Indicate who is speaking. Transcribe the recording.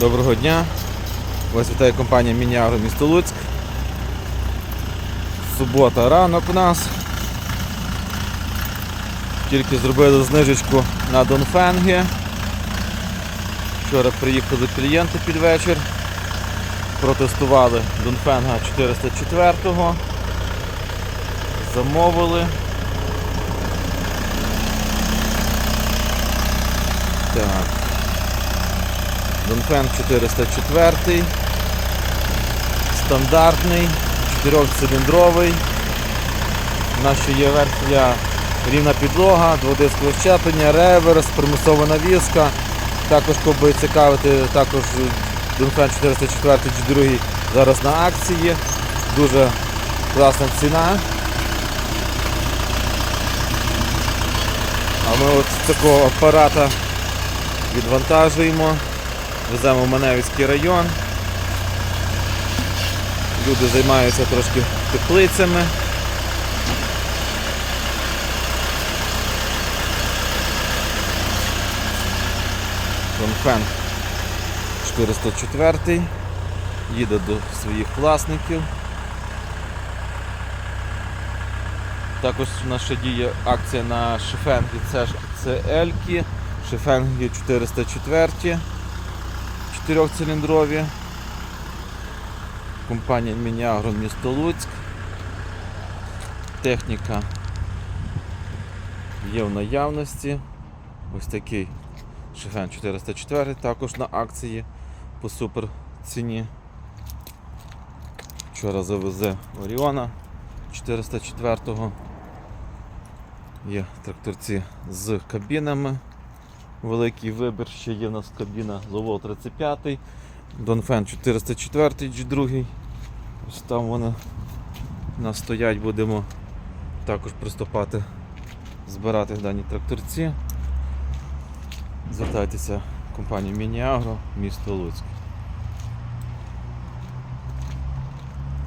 Speaker 1: Доброго дня. Вас вітає компанія Мініагро місто Луцьк. Субота ранок у нас. Тільки зробили знижечку на Донфенги. Вчора приїхали клієнти під вечір. Протестували Донфенга 404-го. Замовили. Донфен 404, стандартний, 4-циліндровий. У нас ще є версія рівна підлога, дводискове щеплення, реверс, примусова навіска. Також кого цікавити, також Донфен 404 G2 зараз на акції. Дуже класна ціна. А ми от такого апарата відвантажуємо. Веземо в Маневицький район. Люди займаються трошки теплицями. Донфен 404 їде до своїх власників. Також у нас ще діє акція на шифенги CL, шифенги 404 чотирьохциліндрові. Компанія Мініагро місто Луцьк. Техніка є в наявності. Ось такий Шифен 404 також на акції по супер ціні. Вчора завезе Оріона 404-го. Є тракторці з кабінами. Великий вибір, ще є в нас кабіна Лово 35, Донфен 404 G2. Ось там вони у нас стоять, будемо також приступати збирати дані тракторці. Звертайтеся в компанію Мініагро, місто Луцьк.